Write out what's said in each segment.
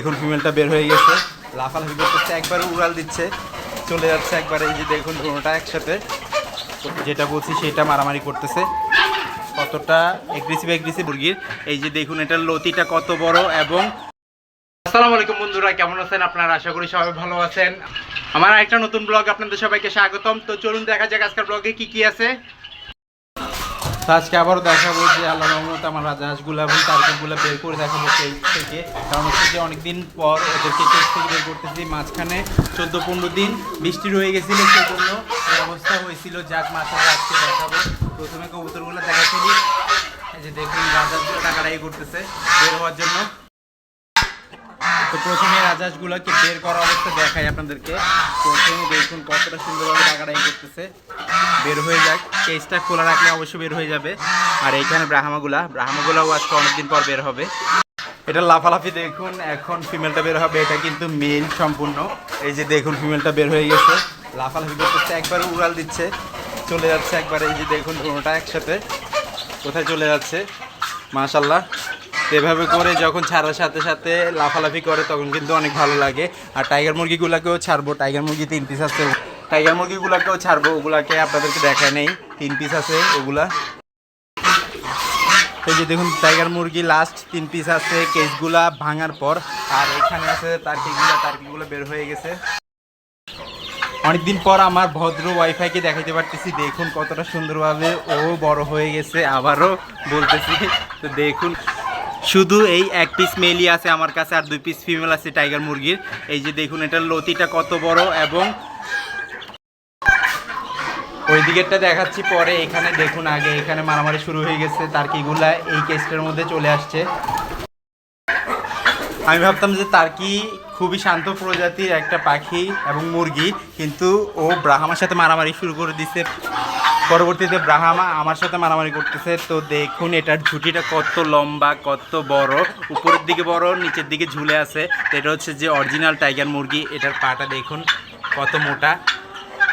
দেখুন ফিমেলটা বের হয়ে গেছে। লাফালাফি করতেছে, একবার উড়াল দিচ্ছে। চলে যাচ্ছে একবার, এই যে দেখুন দুটোটা একসাথে। যেটা বলছি সেটা মারামারি করতেছে। কতটা এগ্রেসিভ এগ্রেসিভ মুরগির। এই যে দেখুন, এটার লতিটা কত বড় এবং আসসালামু আলাইকুম বন্ধুরা, কেমন আছেন আপনারা? আশা করি সবাই ভালো আছেন। আমার একটা নতুন ব্লগ আপনাদের সবাইকে স্বাগতম। তো চলুন দেখা যাক আজকের ব্লগে কি কি আছে। আজকে আবারও দেখাবো যে আল্লাহ রহমত আমার রাজহাঁসগুলো এবং তারকাগুলো বের করে দেখাবো কেজ থেকে। কারণ হচ্ছে যে অনেকদিন পর ওদেরকে কেজ থেকে বের করতেছি। মাঝখানে চোদ্দ পনেরো দিন বৃষ্টি রয়ে গেছিল সেজন্য এই অবস্থা হয়েছিল। যাক মাথায় আজকে দেখাবো। প্রথমে কবুতরগুলো দেখাচ্ছিলি এই যে দেখুন, রাজহাঁসগুলো টাকাটাই করতেছে বের হওয়ার জন্য। তো প্রথমে রাজহাঁসগুলোকে বের করা অবস্থা দেখাই আপনাদেরকে। প্রথমে দেখুন কতটা সুন্দরভাবে টাকাটাই করতেছে। বের হয়ে যাক। কেসটা খোলা রাখলে অবশ্যই বের হয়ে যাবে। আর এইখানে ব্রাহ্মাগুলা। ব্রাহ্মাগুলাও আজকে অনেকদিন পর বের হবে। এটা লাফালাফি দেখুন, এখন ফিমেলটা বের হবে। এটা কিন্তু মেল সম্পূর্ণ। এই যে দেখুন ফিমেলটা বের হয়ে গেছে। লাফালাফি করতেছে, একবার উড়াল দিচ্ছে। চলে যাচ্ছে একবার। এই যে দেখুন দুটোটা একসাথে কোথায় চলে যাচ্ছে। মাশাল্লাহ এভাবে করে যখন ছাড়ার সাথে সাথে লাফালাফি করে, তখন কিন্তু অনেক ভালো লাগে। আর টাইগার মুরগিগুলোকেও ছাড়বো। টাইগার মুরগি তিন পিস আছে। টাইগার মুরগিগুলোকেও ছাড়বো, ওগুলাকে আপনাদেরকে দেখায় নেই। তিন পিস আছে ওগুলা এই যে দেখুন, টাইগার মুরগি লাস্ট তিন পিস আছে, কেসগুলা ভাঙার পর। আর এখানে আছে তার্কিগুলা, তার্কিগুলো বের হয়ে গেছে। অনেকদিন পর আমার ভদ্র ওয়াইফাইকে দেখাইতে পারতেছি। দেখুন কতটা সুন্দরভাবে ও বড় হয়ে গেছে, আবারও বলতেছি। তো দেখুন, শুধু এই এক পিস মেলই আছে আমার কাছে, আর দুই পিস ফিমেল আছে টাইগার মুরগির। এই যে দেখুন, এটার লতিটা কত বড় এবং ওই দিকেরটা দেখাচ্ছি পরে, এখানে দেখুন আগে, এখানে মারামারি শুরু হয়ে গেছে তার্কিগুলা এই কেসটার মধ্যে চলে আসছে। আমি ভাবতাম যে তার্কি খুবই শান্ত প্রজাতির একটা পাখি এবং মুরগি, কিন্তু ও ব্রাহ্মার সাথে মারামারি শুরু করে দিচ্ছে পরবর্তীতে ব্রাহ্মা আমার সাথে মারামারি করতেছে, তো দেখুন এটার ঝুঁটিটা কত লম্বা, কত বড়। উপরের দিকে বড়, নিচের দিকে ঝুলে আছে। এটা হচ্ছে যে অরিজিনাল টাইগার মুরগি, এটার পাটা দেখুন কত মোটা।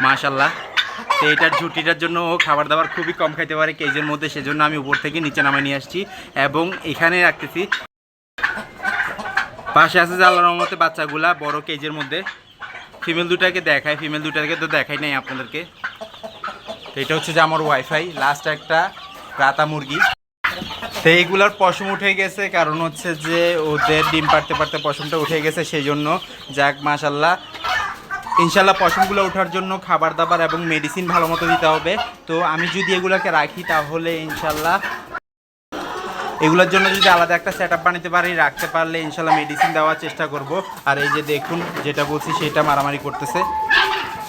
মাশাল্লাহ তো এটার ঝুঁটিটার জন্য ও খাবার দাবার খুবই কম খাইতে পারে কেজের মধ্যে, সেজন্য আমি উপর থেকে নিচে নামায় নিয়ে আসছি এবং এখানে রাখতেছি। পাশে আছে আল্লাহর রহমতে বাচ্চাগুলা বড় কেজের মধ্যে। ফিমেল দুটাকে দেখায়, ফিমেল দুটাকে তো দেখাই নাই আপনাদেরকে। তো এটা হচ্ছে যে আমার ওয়াইফাই লাস্ট একটা রাতা মুরগি। তো এইগুলার পশম উঠে গেছে, কারণ হচ্ছে যে ওদের ডিম পারতে পারতে পশমটা উঠে গেছে সেই জন্য যাক মাশাল্লাহ ইনশাল্লাহ পশমগুলো ওঠার জন্য খাবার দাবার এবং মেডিসিন ভালো মতো দিতে হবে। তো আমি যদি এগুলোকে রাখি তাহলে ইনশাল্লাহ এগুলোর জন্য যদি আলাদা একটা সেট আপ বানাতে পারি, রাখতে পারলে ইনশাল্লাহ মেডিসিন দেওয়ার চেষ্টা করব। আর এই যে দেখুন, যেটা বলছি সেটা মারামারি করতেছে।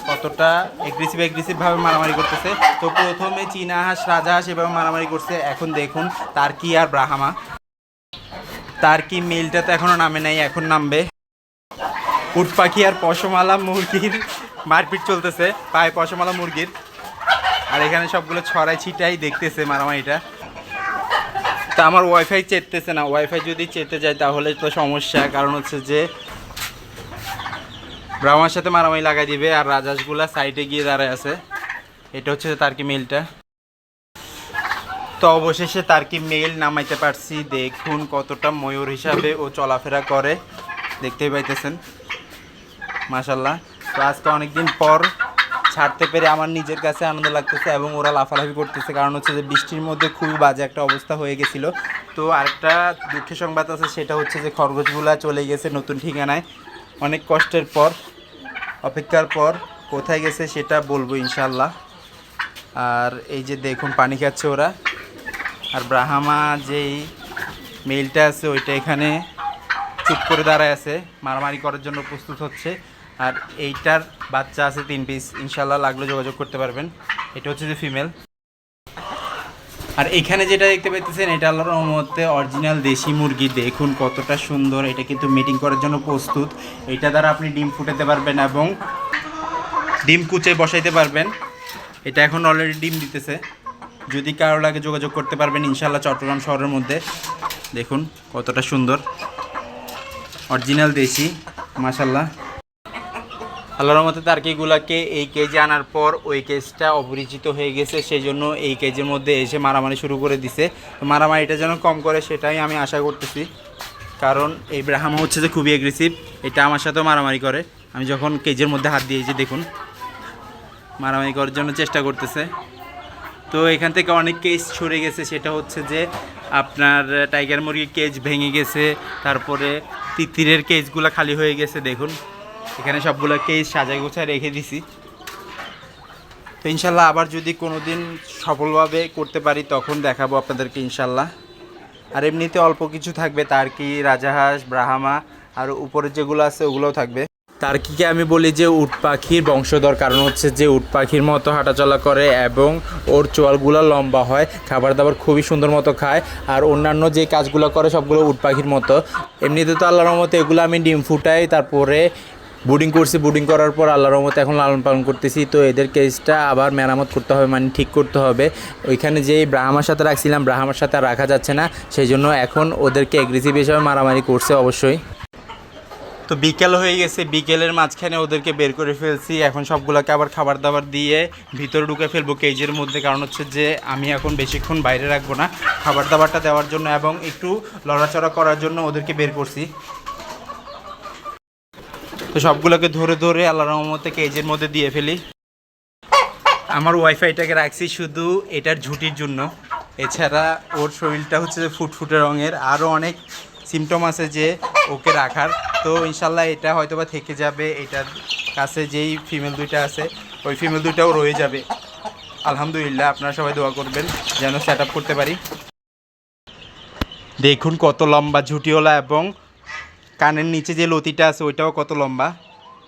কতটা এগ্রেসিভ এগ্রেসিভভাবে মারামারি করতেছে। তো প্রথমে চীনা হাঁস রাজহাঁস এভাবে মারামারি করছে। এখন দেখুন, তার কি আর ব্রাহামা। তার কি মেলটা তো এখনও নামে নাই, এখন নামবে। উট পাখি আর পশমালা মুরগির মারপিট চলতেছে। পায়ে পশমালা মুরগির। আর এখানে সবগুলো ছড়াই ছিটাই দেখতেছে মারামারিটা। তা আমার ওয়াইফাই চেতেছে না। ওয়াইফাই যদি চেতে যায় তাহলে তো সমস্যা। কারণ হচ্ছে যে, ব্রাহ্মার সাথে মারামারি লাগাই দিবে আর রাজাসগুলা সাইডে গিয়ে দাঁড়ায় আছে। এটা হচ্ছে তার কি মেলটা। তো অবশেষে তার কি মেল নামাইতে পারছি। দেখুন কতটা ময়ূর হিসাবে ও চলাফেরা করে। দেখতেই পাইতেছেন। মাশাল্লাহ তো আজকে অনেকদিন পর ছাড়তে পেরে আমার নিজের কাছে আনন্দ লাগতেছে এবং ওরা লাফালাফি করতেছে। কারণ হচ্ছে যে বৃষ্টির মধ্যে খুবই বাজে একটা অবস্থা হয়ে গেছিল। তো আরেকটা দুঃখের সংবাদ আছে, সেটা হচ্ছে যে খরগোশগুলা চলে গেছে নতুন ঠিকানায়। অনেক কষ্টের পর, অপেক্ষার পর কোথায় গেছে সেটা বলব ইনশাল্লাহ আর এই যে দেখুন, পানি খাচ্ছে ওরা। আর ব্রাহামা যেই মেলটা আছে, ওইটা এখানে চুপ করে দাঁড়ায় আছে, মারামারি করার জন্য প্রস্তুত হচ্ছে। আর এইটার বাচ্চা আছে তিন পিস ইনশাল্লাহ লাগলে যোগাযোগ করতে পারবেন। এটা হচ্ছে যে ফিমেল আর এখানে যেটা দেখতে পাইতেছেন, এটা আল্লাহর রহমতে অরিজিনাল দেশি মুরগি। দেখুন কতটা সুন্দর, এটা কিন্তু মিটিং করার জন্য প্রস্তুত। এটা দ্বারা আপনি ডিম ফুটাতে পারবেন এবং ডিম কুচে বসাইতে পারবেন। এটা এখন অলরেডি ডিম দিতেছে। যদি কারও লাগে যোগাযোগ করতে পারবেন ইনশাল্লাহ চট্টগ্রাম শহরের মধ্যে। দেখুন কতটা সুন্দর। অরিজিনাল দেশি মাশাল্লাহ আল্লাহর মতে তার্কিগুলাকে এই কেজে আনার পর ওই কেজটা অপরিচিত হয়ে গেছে সেই জন্য এই কেজের মধ্যে এসে মারামারি শুরু করে দিছে। মারামারিটা যেন কম করে সেটাই আমি আশা করতেছি। কারণ এই ব্রাহ্মা হচ্ছে যে খুবই এগ্রেসিভ এটা আমার সাথেও মারামারি করে। আমি যখন কেজের মধ্যে হাত দিয়েছি, দেখুন। মারামারি করার জন্য চেষ্টা করতেছে। তো এখান থেকে অনেক কেস ছড়ে গেছে, সেটা হচ্ছে যে আপনার টাইগার মুরগির কেজ ভেঙে গেছে, তারপরে তিতিরের কেসগুলো খালি হয়ে গেছে, দেখুন। এখানে সবগুলো কেস সাজায় গোছায় রেখে দিছি। তো ইনশাল্লাহ আবার যদি কোনো দিন সফলভাবে করতে পারি, তখন দেখাবো আপনাদেরকে ইনশাল্লাহ। আর এমনিতে অল্প কিছু থাকবে, তার কি রাজাহাঁস, ব্রাহামা, আর উপরে যেগুলো আছে ওগুলোও থাকবে। তার আমি বলি যে উট পাখির বংশধর, কারণ হচ্ছে যে উট পাখির মতো হাঁটাচলা করে এবং ওর চোয়ালগুলো লম্বা হয়, খাবার দাবার খুবই সুন্দর মতো খায়, আর অন্যান্য যে কাজগুলো করে সবগুলো উট পাখির মতো। এমনিতে তো আল্লাহর মতো এগুলো আমি ডিম ফুটাই, তারপরে বুডিং করছি বুডিং করার পর আল্লাহর রহমতে এখন লালন পালন করতেছি, তো এদের কেসটা আবার মেরামত করতে হবে মানে ঠিক করতে হবে। ওইখানে যেই ব্রাহ্মার সাথে রাখছিলাম, ব্রাহ্মার সাথে রাখা যাচ্ছে না, সেই জন্য এখন ওদেরকে এগ্রেসিভ হিসাবে মারামারি করছে অবশ্যই। তো বিকেল হয়ে গেছে, বিকেলের মাঝখানে ওদেরকে বের করে ফেলছি। এখন সবগুলোকে আবার খাবার দাবার দিয়ে ভিতরে ঢুকে ফেলব কেজের মধ্যে, কারণ হচ্ছে যে আমি এখন বেশিক্ষণ বাইরে রাখব না। খাবার দাবারটা দেওয়ার জন্য এবং একটু লড়াচড়া করার জন্য ওদেরকে বের করছি। তো সবগুলোকে ধরে ধরে আল্লাহ রহমতে কেজের মধ্যে দিয়ে ফেলি। আমার ওয়াইফাইটাকে রাখছি শুধু এটার ঝুটির জন্য। এছাড়া ওর শরীরটা হচ্ছে ফুটফুটে রঙের। আরও অনেক সিমটম আছে যে ওকে রাখার। তো ইনশাল্লাহ এটা হয়তো বা থেকে যাবে, এটার কাছে যেই ফিমেল দুইটা আছে, ওই ফিমেল দুইটাও রয়ে যাবে। আলহামদুলিল্লাহ, আপনারা সবাই দোয়া করবেন যেন সেট করতে পারি। দেখুন কত লম্বা ঝুটিওলা এবং কানের নিচে যে লতিটা আছে, ওইটাও কত লম্বা।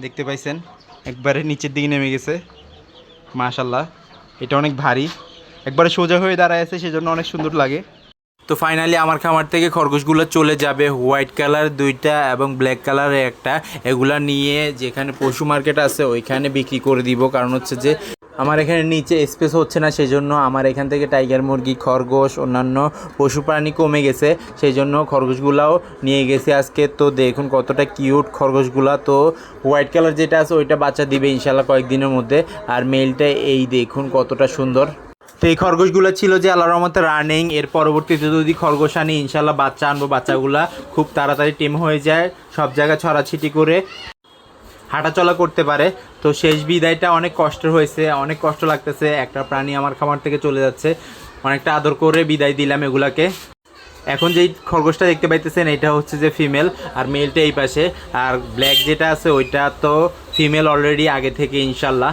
দেখতে পাইছেন? একবারে নিচের দিকে নেমে গেছে। মাশাল্লাহ এটা অনেক ভারী। একবারে সোজা হয়ে দাঁড়ায় আছে, সেজন্য অনেক সুন্দর লাগে। তো ফাইনালি আমার খামার থেকে খরগোশগুলো চলে যাবে। হোয়াইট কালার দুইটা এবং ব্ল্যাক কালারের একটা। এগুলা নিয়ে যেখানে পশু মার্কেট আছে, ওইখানে বিক্রি করে দিব। কারণ হচ্ছে যে আমার এখানে নিচে স্পেস হচ্ছে না সেই জন্য আমার এখান থেকে টাইগার মুরগি, খরগোশ, অন্যান্য পশু প্রাণী কমে গেছে। সেই জন্য খরগোশগুলাও নিয়ে গেছে আজকে। তো দেখুন কতটা কিউট খরগোশগুলা। তো হোয়াইট কালার যেটা আছে, ওইটা বাচ্চা দিবে ইনশাল্লাহ কয়েকদিনের মধ্যে। আর মেলটা এই দেখুন কতটা সুন্দর। তো এই খরগোশগুলো ছিল যে আল্লাহর রহমতে রানিং এর পরবর্তীতে যদি খরগোশ আনি ইনশাল্লাহ বাচ্চা আনব, বাচ্চাগুলা খুব তাড়াতাড়ি টিম হয়ে যায়, সব জায়গায় ছড়াছিটি করে হাঁটাচলা করতে পারে। তো শেষ বিদায়টা অনেক কষ্টের হয়েছে, অনেক কষ্ট লাগতেছে, একটা প্রাণী আমার খামার থেকে চলে যাচ্ছে। অনেকটা আদর করে বিদায় দিলাম এগুলাকে। এখন যেই খরগোশটা দেখতে পাইতেছেন, এটা হচ্ছে যে ফিমেল আর মেলটা এই পাশে। আর ব্ল্যাক যেটা আছে, ওইটা তো ফিমেল অলরেডি আগে থেকে ইনশাল্লাহ